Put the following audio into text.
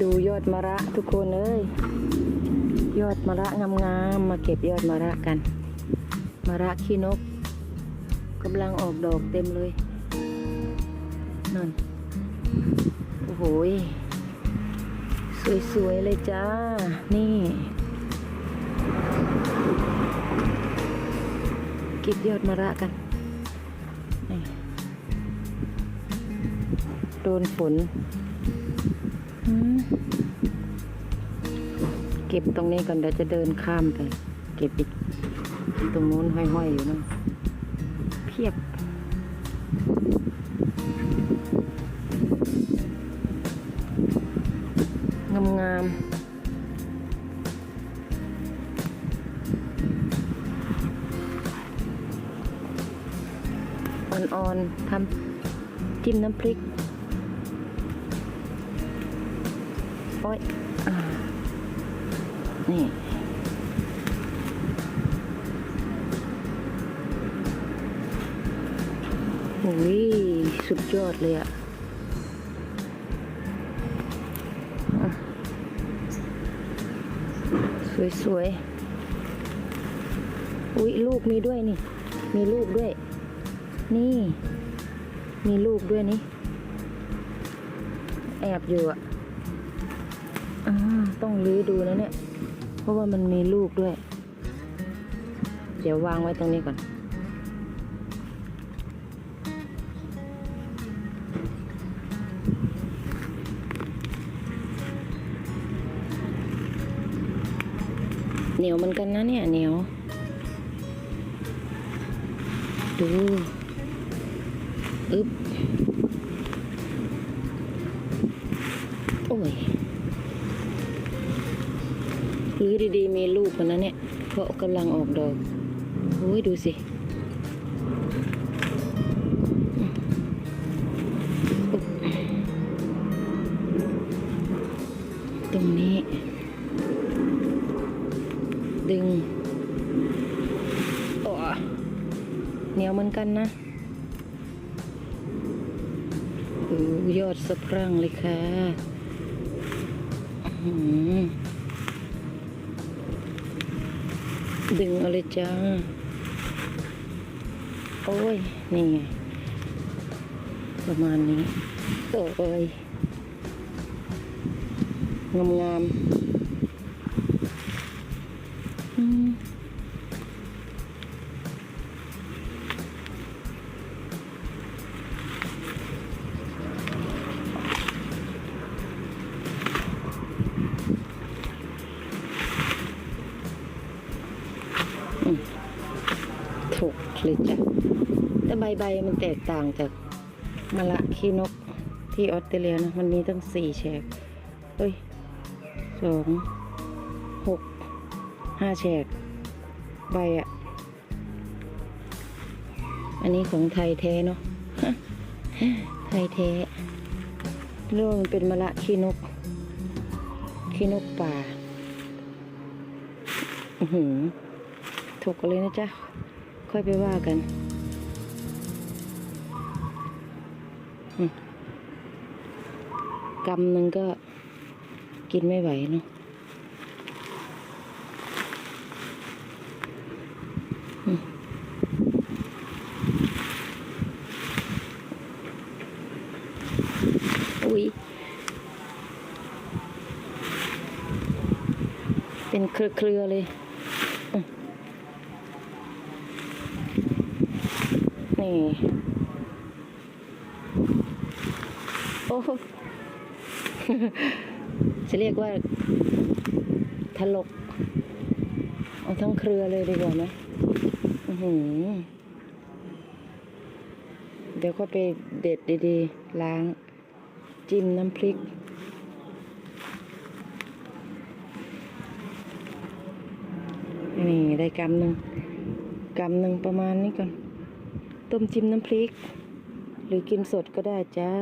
ดูยอดมะระทุกคนเอ้ยยอดมะระงามๆมาเก็บยอดมะระกันมะระขี้นกกำลังออกดอกเต็มเลยนั่นโอ้โหสวยๆเลยจ้า นี่ เก็บยอดมะระกันโดนฝน เก็บตรงนี้ก่อนเดี๋ยวจะเดินข้ามไป เก็บอีกตรงนู้นห้อยๆอยู่นั่นเพียบงามๆอ่อนๆทำจิ้มน้ำพริก โอ้ยนี่โอ้ยสุดยอดเลยอะสวยๆ อุ๊ย ลูกมีด้วยนี่ มีลูกด้วย นี่ มีลูกด้วยนี่ แอบอยู่อะ อ่าต้องลื้อดูนะเนี่ย เพราะว่ามันมีลูกด้วย เดี๋ยววางไว้ตรงนี้ก่อน เหนียวเหมือนกันนะเนี่ยเหนียว ดูอึ๊บ โอ้ย อดีๆ มีลูกมันนะเนี่ย เพราะกำลังออกดอกโอ้ยดูสิ ตรงนี้ ดึงโอ้เหนียวเหมือนกันนะโอ้ยอดสะพรั่งเลยค่ะ อื้อ ดึงอะไรจ้า โอ้ย นี่ไง ประมาณนี้ โอ้ย งามงามอื ถูกเลยจ้ะแต่ใบใบมันแตกต่างจากมะละขี้นกที่ออสเตรเลียนะ มันมีตั้งสี่แฉกเฮ้ยสองหกห้าแฉกใบอะอันนี้ของไทยแท้เนาะไทยแท้เรื่องมันเป็นมะละขี้นก ขี้นกป่า อือหือถูกกันเลยนะจ๊ะ ค่อยไปว่ากันกำหนึ่งก็กินไม่ไหวเนาะอุ้ย เป็นเครือๆเลยอืม นี่ โอ้จะเรียกว่าถลก เอาทั้งเครือเลยดีกว่าไหมเดี๋ยวก็ไปเด็ดดีๆ ล้าง จิ้มน้ำพริกนี่ได้กำหนึ่งกำหนึ่งประมาณนี้ก่อน ต้มจิ้มน้ำพริก หรือกินสดก็ได้จ้า